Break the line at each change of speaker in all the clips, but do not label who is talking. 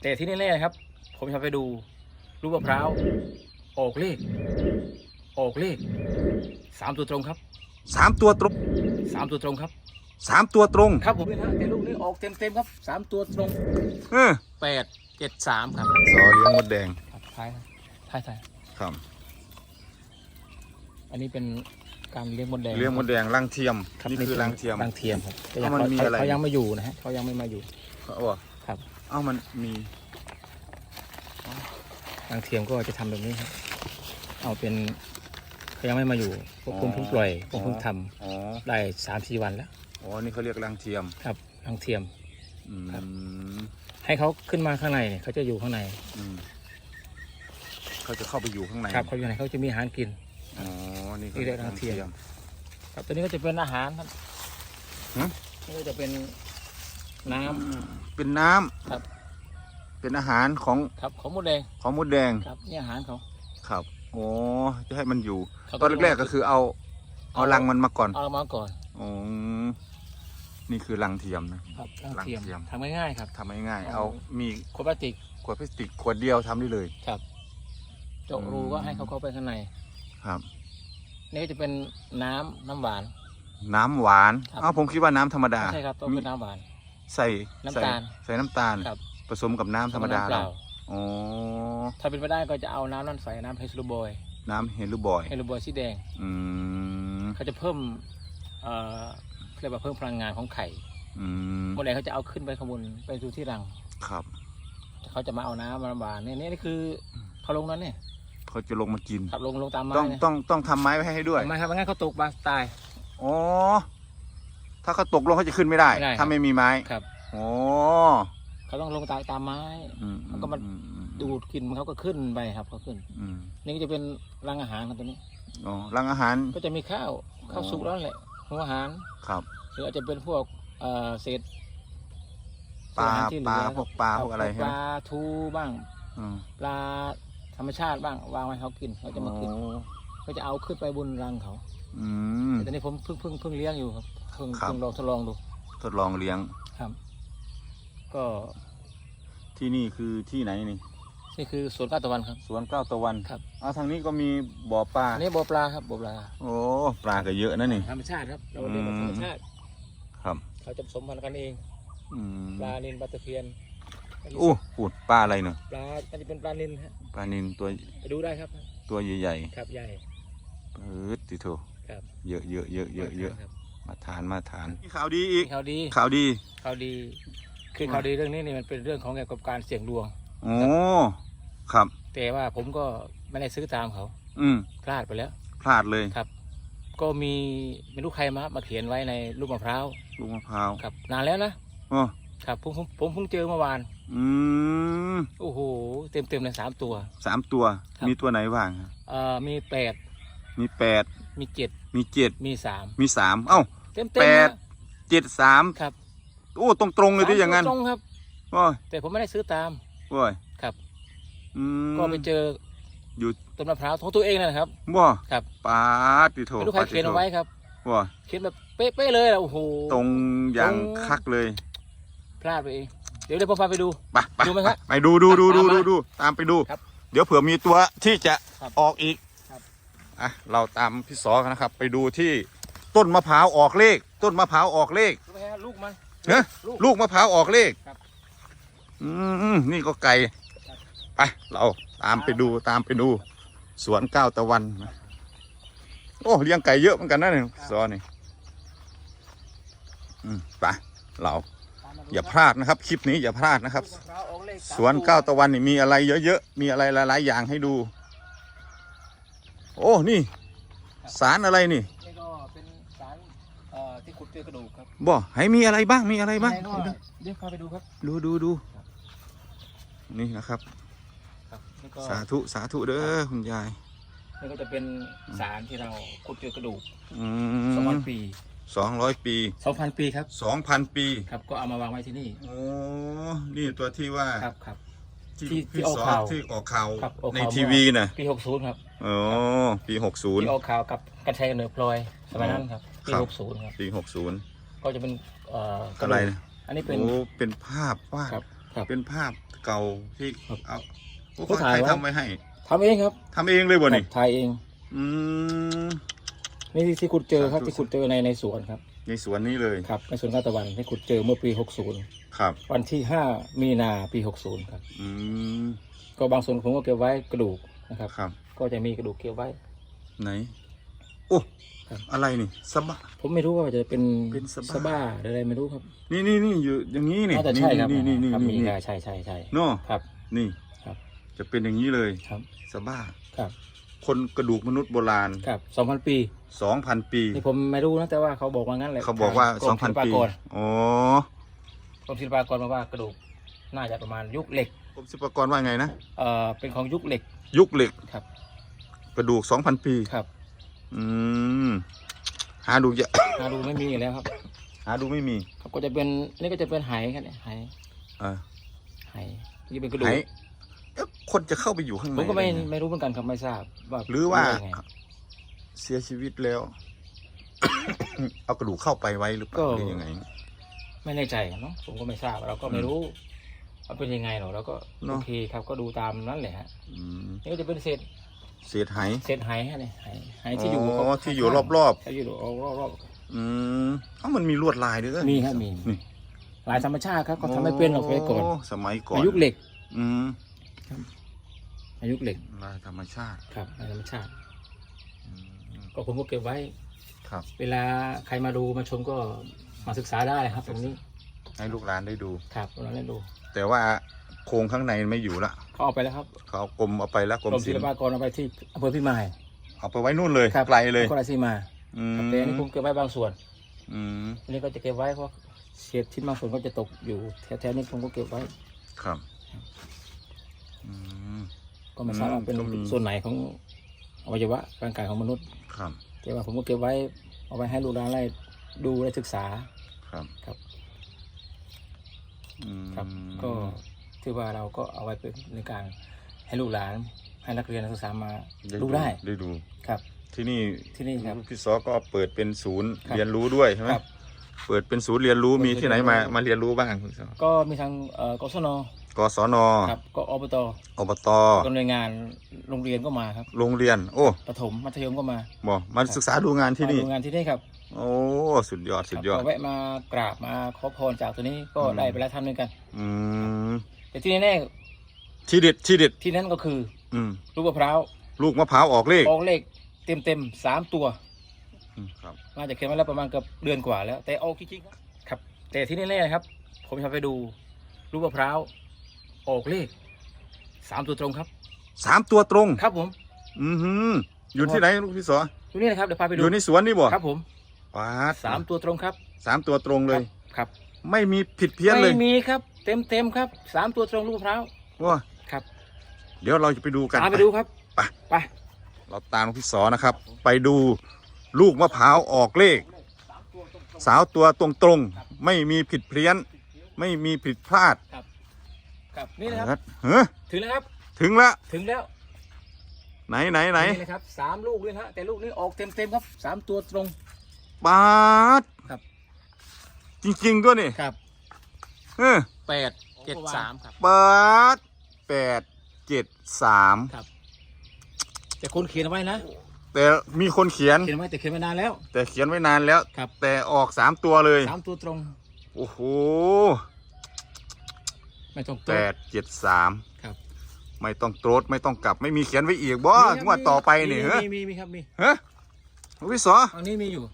แต่ที่แน่ๆครับ ผมจะไปดูลูกมะพร้าวออกเลข ออกเลขสามตัวตรงครับ
สามตัวตรง
สามตัวตรงครับ
สามตัวตรง
ครับผมเลยนะแต่ลูกนี้ออกเต็มๆครับสามตัวตรง
เออ
แปดเจ็ดสามครับ
สอเลี้ยงมดแดง
ครับท้ายท้ายท้าย
ครับ
อันนี้เป็นการเลี้ยงมดแดง
เลี้ยงมดแดงรังเทียม
ครับ
นี่คือรังเทียม
รังเทียมครับแต่
เอา
ยัง
มัน
เขา
มีอะไร
เขายังไม่อยู่นะฮะเขายังไม่มาอยู่
เอาวะ
ครับ
เอ้ามันมี
รังเทียมก็จะทำแบบนี้ครับ เอาเป็นเขายังไม่มาอยู่พวกผมเพิ่งปล่อยผมเพิ่งทำ
อ๋อ
ได้สามสี่วันแล้ว
อ๋อ นี่เขาเรียกรังเทียม
ครับรังเทียม
อื
ครับ
ม
ให้เขาขึ้นมาข้างในเนี่ยเขาจะอยู่ข้างใน
อืมเขาจะเข้าไปอยู่ข้างใน
ครับเขาอยู่ไหนเขาจะมีอาหารกิน
อ๋อ นี่
นี่เรียกรังเทียม ครับตัวนี้ก็จะเป็นอาหารครับ
ฮะ
นี่ก็จะเป็น น้ำ
เป็นน้ำ
ครับ
เป็นอาหารของ
ครับของมดแดง
ของมดแดง
ครับนี่อาหารเขา
ครับโอ้จะให้มันอยู่
เขา
ตอนแรกๆก็คือเอาเอา รังมันมาก่อน
เอามาก่อน
อ๋อนี่คือรังเทียมนะ
ครับรังเทียม
รังเทียม
ทำง่ายๆครับ
ทำง่ายๆ
เอา
เอามี
ขวดพลาสติก
ขวดพลาสติกขวดเดียวทำได้เลย
ครับเจาะรู
อืม
ก็ให้เขาเข้าไปข้างใน
ครับ
นี่ก็จะเป็นน้ำน้ำหวาน
น้ำหวาน
ครับ
อ้าวผมคิดว่าน้ำธรรมดา
ไม่ใช่ครับต้อง
มี
เป็นน้ำหวาน
ใส่
น้ำตาล
ใส่ใส่น้ำตาล
ครับ
ผสมกับน้ำธรรมดา
น้ำเป
เรา
ล่า
อ๋อ
ถ้าเป็นไปได้ก็จะเอาน้ำนั่นใส่น้ำเฮสลูบอย
น้ำเฮลูบอย
เฮสลูบอยสีแดง
อืม
เขาจะเพิ่มเอ่อเรียกว่าเพิ่มพลังงานของไข่
อืม
เมื่อไหรเขาจะเอาขึ้นไปข้างบนไปสู่ที่รัง
ครับ
เขาจะมาเอาน้ำมาหวานเนี่ยนี่นี่คือเขาลงนั้นเนี่ย
เขาจะลงมากิน
ขับลงลงตามไม้
ต้อง
เนี่ย
ต้องต้องทำไม้ไว้ให้ด้วย
ทำไมครับไม่งั้นเขาตกบางตาย
อ๋อ ถ้าเขาตกลงเขาจะขึ้นไม่ได้
ไม่ได้ครับ
ถ้าไม่มีไม้
ครับ
อ๋อ
เขาต้องลงตายตามไม้
อืม
มันก็มา
อือื
ดูดกินมันเขาก็ขึ้นไปครับเขาขึ้น
อืม
นี่ก็จะเป็นรังอาหารครับตัวนี้
อ๋อรังอาหาร
ก็จะมีข้าวข้าว
อ๋อ
สุกแล้วแหละหัวอาหาร
ครับ
หรืออาจจะเป็นพวกเอ่อเศษ
ปลา
เศษอหรที่เห
ป
ลื
ลา
อ
พวกปลา
คบ
พวกอะไร
ป
ใช่ไหม
ลาทูบ้าง
อืม
ปลาธรรมชาติบ้างวางไว้ให้เขากินเขาจะมากิน
อ๋อ
ก็จะเอาขึ้นไปบนรังเขา
อืม
แต่ตอนนี้ผมเพิ่งเพิ่งเพิ่งเลี้ยงอยู่ครับเพิ่ง
ครับ
เพิ่งลองทดลองดู
ทดลองเลี้ยง
ครับ ก็
ที่นี่คือที่ไหนนี่
นี่คือสวนก้าวตะวันครับ
สวนเก้าตะวัน
ครับ
เอาทางนี้ก็มีบ่อปลา
อันนี้บ่อปลาครับบ่อปลา
โอ้ปลาก็เยอะนะนี่
ธรรมชาติครับเราเลี้ยงแบบธรรมชาติ
ครับ
เขาจะผสมพันธุ์กันเอง
อืม
ปลานิลปลาตะเพียน
โอ้พูดปลาอะไรเนาะ
ปลาอันนี้เป็นปลานิลฮะ
ปลานินตัว
ไปดูได้ครับ
ตัวใหญ่
ครับใหญ่
ๆเออติโถ
ครับ
เยอะเยอะเยอะเยอะเยอะ
ครับ
มาทานมาทานมีข่าวดีอีก
ข่าวดี
ข่าวดี
ข่าวดี คือข่าวดีเรื่องนี้นี่มันเป็นเรื่องของเกี่ยวกับการเสี่ยงดวง
โอ้ครับ
แต่ว่าผมก็ไม่ได้ซื้อตามเขา
อืม
พลาดไปแล้ว
พลาดเลย
ครับ ก็มีไม่รู้ใครมามาเขียนไว้ในลูกมะพร้าว
ลูกมะพร้าว
ครับนานแล้วนะ
โอ้
ครับผมผมผมเพิ่งเจอเมื่อวาน
อืม
โอ้โหเต็มเต็มๆเลยสามตัว
สามตัว
ครับ
มีตัวไหนบ้างครับ
เอ่อมีแปด
มีแปด
มีเจ็ด
มีเจ็ด
มีสาม
มีสามเอ้า
เต็มเต็ม
แปดเจ็ดสาม
ครับ
โอ้ตรงตรงๆเลยที่อย่างนั้น
ตรงครับ
โอ้ย
แต่ผมไม่ได้ซื้อตาม
โอ้ย
ครับ
อืม
ก็ไปเจอ
อยู่
ต้นมะพร้าวของตัวเองนั่นแหละครับ
บ่
ครับ
ปาติโถ
ไม่รู้ใครเขียนเอาไว้ครับ
บ่
เขียนแบบเป๊ะๆเลยอะโอ้โห
ตรงอย่าง
ตรง
คักเลย
พลาดไปเองเดี๋ยวเดี๋ยวผมพาไปดู
ไปไป
ดูไหมครับ
ไปดูดูดูดู
ตามมา
ดูดูตามไปดู
ครับ
เดี๋ยวเผื่อมีตัวที่จะ
ครับ
ออกอีก
ครับ
อะเราตามพี่สอกันนะครับ ไปดูที่ต้นมะพร้าวออกเลข ต้นมะพร้าวออกเลข
รู้ไหมฮะลูกมัน
เฮ้ย
ลูก
ลูกมะพร้าวออกเลข
ครับ
อืมนี่ก็ไก่
ครับ
ไปเราตามไปดูตามไปดู สวนก้าวตะวันนะโอ้เลี้ยงไก่เยอะเหมือนกันนะเนี่ยสอนี่อืมไปเรา
ตมมดู
อย่าพลาดนะครับ คลิปนี้อย่าพลาดนะครับ
ลูกมพร้าวออกเลข
สวน
ม
ก้าวตะวันนี่มีอะไรเยอะๆมีอะไรหลาย ๆ อย่างให้ดู โอ้นี่ สารอะไรนี่
นี่ก็เป็นสารเอ่อที่ขุดเจอกระดูกครับ
บ่ให้มีอะไรบ้างมีอะไรบ้าง
ยังไงก็เดี๋ยวพาไปดูครับ
ดูดูดู
ครับ
นี่นะครับ
ครับนี่ก็
สาธุสาธุเด้อคุณยาย
นี่ก็จะเป็นสารที่เราขุดเจอกระดูก
อื
สองพั
ม
นปี
สองร้อยปี
สองพันปีครับ
สองพันปี
ครับ ก็เอามาวางไว้ที่นี่
โอ้นี่ตัวที่ว่า
ครับครับ ที่
ที่
ที่
พี่
ออก
สอ
ข่าว
ที่ออกข่าว
ครับออก
ใน
ข่าว
ทีวีน่ะ
ปีหกศูนย์ครับ
โอ้ปีหกศูนย์
ที่ออกข่าวกับกันชัยกับเหนือพลอยสมัยนั้นครับปี
ครับ
หกศูนย์ครับ
ปีหกศูนย์
ก็จะเป็นเอ่อก
อะไร
ดูก
นะ
อันนี้เป็น
โอ้เป็นภาพวาด
ครับครับ
เป็นภาพเก่าที่
ครับ
เอาโอ้
เขาถ่าย
ใคร
ไว้
ทำไว้ให้
ทำเองครับ
ทำเองเลยบ่นี่
ครับถ่ายเอง
อืม
นี่ที่ที่ขุดเจอครับ
สาธุ
ที่ขุดเจอในในสวนครับ
ในสวนนี้เลย
ครับในสวนข้าวตะวันที่ขุดเจอเมื่อปี 60
ครับ
วันที่ 5 มีนาปี 60 ครับ
อืม
ก็บางส่วนผมก็เก็บไว้กระดูกนะครับ
ครับ
ก็จะมีกระดูกเก็บไว้
ไหนโอ้
ครับ
อะไรนี่สบะ
ผมไม่รู้ว่าจะเป็น
เป็นสบ้า
สบ้าหรืออะไรไม่รู้ครับ
นี่นี่นี่อยู่อย่างนี้นี่
น่าจะใช่ครับ
นี่นี่นี่
ครับ
นี่
มี
นี่
ครับใช่ใช่ใช่
เนาะ
ครับ
นี่
ครับ
จะเป็นอย่างนี้เลย
ครับ
สบ้า
ครับ
คนกระดูกมนุษย์โบราณ
ครับ2,000ปี
สองพันปี
นี่ผมไม่รู้นะแต่ว่าเขาบอกว่างั้นแหละ
เขาบอกว่า
ท
สองพัน
กรมศิลปา
ปี
กร
อ๋อก
รมศิลปากรมาว่ากระดูกน่าจะประมาณยุคเหล็ก
กรมศิลปากรว่าไงนะ
เอ่อเป็นของยุคเหล็ก
ยุคเหล็ก
ครับ
กระดูกสองพันปี
ครับ
อืมหาดูเยอะ
หาดูไม่มีแล้วครับ
หาดูไม่มี
ครับก็จะเป็นนี่ก็จะเป็นไหครับเนี่ยไห
เออ
ไหนี่เป็นกระดู
ไหน
ก
เอ๊ะคนจะเข้าไปอยู่ข้างใน
ผมก็ไม่
ด้ง
ไม่รู้เหมือนกันครับไม่ทราบว่า
หรือว่า
ได้ไง
เสียชีวิตแล้ว เอากระดูกเข้าไปไว้หรือเปล่าหรือยังไง
ไม่แน่ใจเนาะผมก็ไม่ทราบเราก็ไม่รู้ว่าเป็นยังไงหรอกเราก็
เนอะ
โอเคครับก็ดูตามนั้นแหละฮะ
อืม
นี่ก็จะเป็นเศษ
เศษไห
เศษไหฮะเนี่ยไหไหที่อยู่
อ๋อที่อยู่รอบ
ๆที่อยู่รอบรอบ
ๆอืมเอ้ามันมีลวดลายด้วยเหอ
มีครับมี
นี่
ๆลายธรรมชาติครับเขาทำไม่เป็นหรอกสมัยก่อน
โสมัยก่อน
อายุเหล็ก
อืม
อายุเหล็ก
ลายธรรมชาติ
ครับลายธรรมชาติ
อืม
ก็ผมก็เก็บไว้
ครับ
เวลาใครมาดูมาชมก็มาศึกษาได้ครับตรงนี้
ให้ลูกหลานได้ดู
ครับเราเล่นดู
แต่ว่าโครงข้างในไม่อยู่ละ
เขาเอาไปแล้วครับ
เขาเอากรมเอาไปแล้วกรม
กรม
ศิ
ศิ
ล
ล
ป์
ปากรเอาไปที่อำเภอพิมาย
เอาไปไว้นู่นเลย
ครับ
ไกลเลย
ก็ราศีมา
อื
ครับ
ม
แต่อันนี้ผมเก็บไว้บางส่วน
อืม
อันนี้ก็จะเก็บไว้เพราะเศษชิ้นบางส่วนก็จะตกอยู่แถวๆนี้ผมก็เก็บไว้
ครับอืม
ก็ไม่ทราบว่าเป็น
ก็มี
ส่วนไหนของอวัยวะร่างกายของมนุษย์
ครับ
แต่ว่าผมก็เก็บไว้เอาไว้ให้ลูกหลานได้ดูและศึกษา
ครับ
ครับ
อืม
ครับ ก็ถือว่าเราก็เอาไว้เป็นในการให้ลูกหลาน ให้นักเรียนนักศึกษามาดูได้
ได้ดู
ครับ
ที่นี่
ที่นี่ครับ
พี่ซอก็เปิดเป็นศูนย์
ครับ
เรียนรู้ด้วยใช่ไหม
ครับ
เปิดเป็นศูนย์เรียนรู้
เปิด
มีที่ไหน
เป็น
มา
เรียนรู้
มาเรียนรู้บ้างคุณซอ
ก็มีทางเอ่อกศน
กศน
ครับก็อบต
อบต
ก็หน่วยงานโรงเรียนก็มาครับ
โรงเรียน โอ้
ประถมมัธยมก็มา
บอกมาศึกษาดูงานที่นี่
มาดูงานที่นี่ครับ
โอ้สุดยอดสุดยอ
ค
ด
รับก็แวะมากราบมาขอพรจากตัวนี้ก็
อืม
ได้ไปแล้วทำหนึ่งกัน
อืม
แต่ที่แน่
ที่เด็ดที่เด็ด
ๆที่นั้นก็คือ
อืม
ลูกมะพร้าว
ลูกมะพร้าวออกเลข
ออกเลขเต็มเต็มๆสามตัว
อืมครับ
น่าจะเขียนไว้แล้วประมาณเกือบเดือนกว่าแล้ว แต่ออกจริงๆครับครับ แต่ที่แน่ๆนะครับ ผมจะไปดูลูกมะพร้าวออกเลขสามตัวตรงครับ
สามตัวตรง
ครับผม
อือหืออยู่ที่ไหนลูกพี่สอ
ดูนี่นะครับเดี๋ยวพาไป
อ
ดู
ยู่ในสวนนี่บ่
ครับผม
ปาด
สามตัวตรงครับ
สามตัวตรงเลย
ครับ
ไม่มีผิดเพี้ยนเลย
ไม่มีครับ เต็มเต็มๆครับสามตัวตรงลูกมะพร้าว
ว้า
ครับ
เดี๋ยวเราจะไปดูกัน
ตามไปดูครับ
ไป
ไป
เราตามลูกพี่สอนะครับ ไปดูลูกมะพร้าวออกเลข สาวตัวตรงตรงๆไม่มีผิดเพี้ยน ไม่มีผิดพลาด
ครับ ครับนี่นะครับ
เฮ้ย
ถึงแล้วครับ
ถึงแล้ว
ถึงแล้ว
ไหนไหนไหน
นี่นะครับสามลูกเลยนะฮะแต่ลูกนี้ออกเต็มเต็มๆครับสามตัวตรง
ปาด
ครับ
จริงๆด้วยนี่
ครับ
เออ
แปดเจ็ดสามครับ
ปาดแปดเจ็ดสาม
ครับ แต่คนเขียนเอาไว้นะ
แต่มีคนเขียน
เขียนไว้แต่เขียนไว้นานแล้ว
แต่เขียนไว้นานแล้ว
ครับ
แต่ออกสามตัวเลย
สามตัวตรง
โอ้โห
ไม่ต้อง
แปดเจ็ดสาม
ครับ
ไม่ต้องโตรดไม่ต้องกลับ ไม่มีเขียนไว้อีกบ่
มีครับ
งวดต่อไปนี่
มี
เฮ้ย
มีมีมีครับมี
เฮ้ยลูกพี่สอ
ฝั่งนี้มีอยู่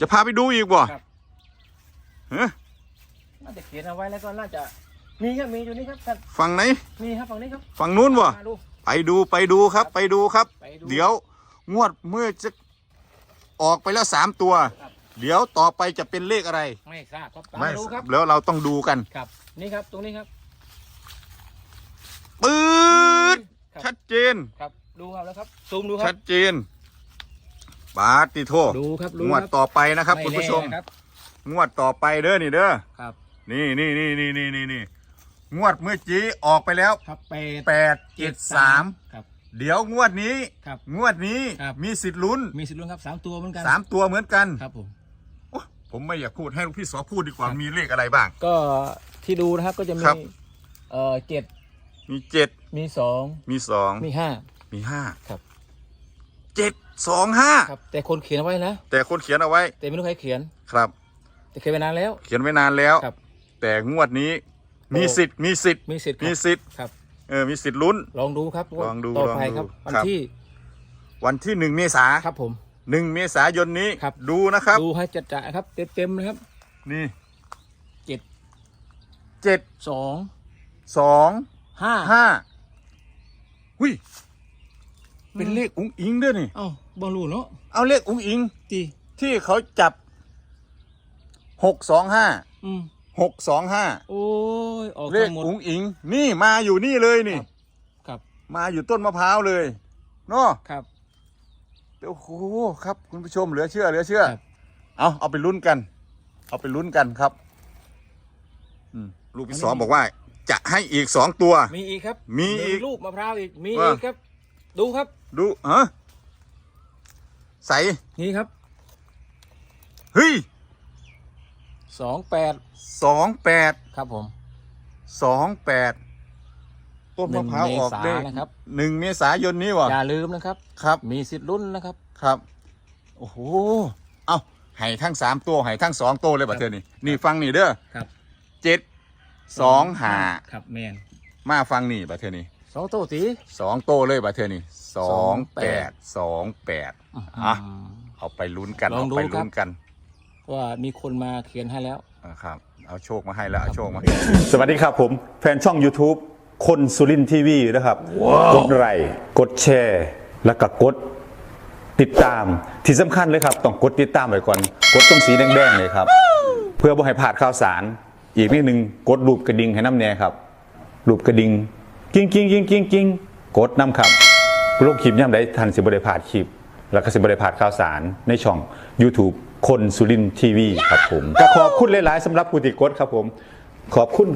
จะพาไปดูอีกบ่
ครับ
เฮ้ย
น่าจะเขียนเอาไว้แล้วก็น่าจะมีครับมีอยู่นี่ครับท่าน
ฝั่งไหน
มีครับฝั่งนี้ครับ
ฝั่งนู้นบ่
มาดู
ไปดูไปดูครับ ไปดูครับ
ไปดู
เดี๋ยวงวดเมื่อจะออกไปแล้วสามตัว
ครับ
เดี๋ยวต่อไปจะเป็นเลขอะไร
ไม่ทราบครับตาม
ไม่
มาดูครับ
แล้วเราต้องดูกัน
ครับ นี่ครับตรงนี้ครับ
ปื๊ด
ครับ
ชัดเจน
ครับดูครับแล้วครับซูมดูครั
ชั
บ
ดเจน บาติโท
ดูครับดู
งวด
ครับ
ต่อไปนะครับ
ไคุ
ณผู้ชม
แน่นะครับ
งวดต่อไปเด้อนี่เด้อ
ครับ
นี่นี่นี่นี่นี่นี่นี่งวดเมื่อกี้ออกไปแล้ว
ครับแปด
แปดเจ็ดสาม
ครับ
เดี๋ยวงวดนี้
ครับ
งวดนี้
ครับ
มีสิทธิ์ลุ้น
มีสิทธิ์ลุ้นครับสามตัวเหมือนกัน
สามตัวเหมือนกัน
ครับผม
โอ้ผมไม่อยากพูดให้ลูกพี่สอพูดดีกว่ามีเลขอะไรบ้าง
ก็ที่ดูนะครับก็จะมี
ครับ
เอ่อเจ็ด
มีเจ็ด
มีสอง
มีสอง
มีห้า
มีห้า
ครับ
เจ็ด สองห้า
ครับแต่คนเขียนเอาไว้นะ
แต่คนเขียนเอาไว้
แต่ไม่รู้ใครเขียน
ครับ
แต่เขียนไปนานแล้ว
เขียนไว้นานแล้ว
ครับ
แต่งวดนี้ มีสิทธิ์มีสิทธิ์
มีสิทธิ์ค
มี
รับ
สิทธิ์
ครับ
เออมีสิทธิ์ลุ้น
ลองดูครับ
ลองดู
ต่อ
ลอง
ไป
ดู
ครับวัน
ครับ
ที่
วันที่หนึ่งเมษา
ครับผม
หนึ่งเมษายนนี้
ครับ
ดูนะครับ
ดูให้จัดจ่ายครับเต็มๆนะครับ
นี่
เจ็ด
เจ็ด
สอง
สอง
ห้า
ห้าหุยเป็นเลขอุ้งอิงด้วยนี่
เอ้า บอลลูนเนาะ
เอาเลขอุ้งอิง
ตี
ที่เขาจับหกสองห้า
อืม
หกสองห้า
โอ้ยออก
เลข
ทั้งหมด
อุ้งอิง นี่มาอยู่นี่เลยนี่
ครับครับ
มาอยู่ต้นมะพร้าวเลยเนาะ
ครับ
โอ้โหครับ คุณผู้ชมเหลือเชื่อเหลือเชื่อ
ครับ
เอาเอาไปลุ้นกัน เอาไปลุ้นกันครับอืมลูกพี่สองบอกว่า จะให้อีกสองตัว
มีอีกครับ
มีอีก
หนึ่งลูกมะพร้าวอีกมี
ว่า
อีกครับ ดูครับ
ดูฮะ ใส
นี่ครับ
เฮ้ย
สองแปด
สองแปด
ครับผม
สองแปดต้นมะพร้าวออก
หนึ่งเมษา
เลข
นะครับ
หนึ่งเมษายนนี้วะ
อย่าลืมนะครับ
ครับ
มีสิทธิ์ลุ้นนะครับ
ครับโอ้โหเอาให้ทั้งสามตัวให้ทั้งสองตัวเลยบัดเทอนี่นี่ฟังนี่เด้อ
ครับ
เจ็ดสองหา
ครับแมน
มาฟังนี่บัดเทอนี่
สองโต๊ะสี
สองตัวเลยบัดเทอนี่สองแปดสองแปดอะ
ม
เอาไปลุ้นกัน
ลอง
เอา
ดู
ไป
ครั
ลุ้
บ
นกัน
ว่ามีคนมาเขียนให้แล้ว
อะครับ เอาโชคมาให้แล้วเอาโชคมา
สวัสดีครับผม แฟนช่อง YouTube คนสุรินทีวีนะครับ กดไลค์กดแชร์ แล้วก็กดติดตามที่สำคัญเลยครับ ต้องกดติดตามไว้ก่อน กดตรงสีแดงๆเลยครับ เพื่อบ่ให้พลาดข่าวสาร อีกนิดนึงกดรูปกระดิ่งให้น้ำแน่ครับ รูปกระดิ่ง กิ้งกิ้งกิ้งกิ้งกิ้งกดน้ำครับโลกคลิปย่ำได้ทันสิบริพาดคลิป แล้วก็สิบริพาดข่าวสารในช่อง YouTube คนสุรินทีวีครับผมก็ขอบคุณหลาย ๆสำหรับผู้ติดกดครับผม ขอบคุณ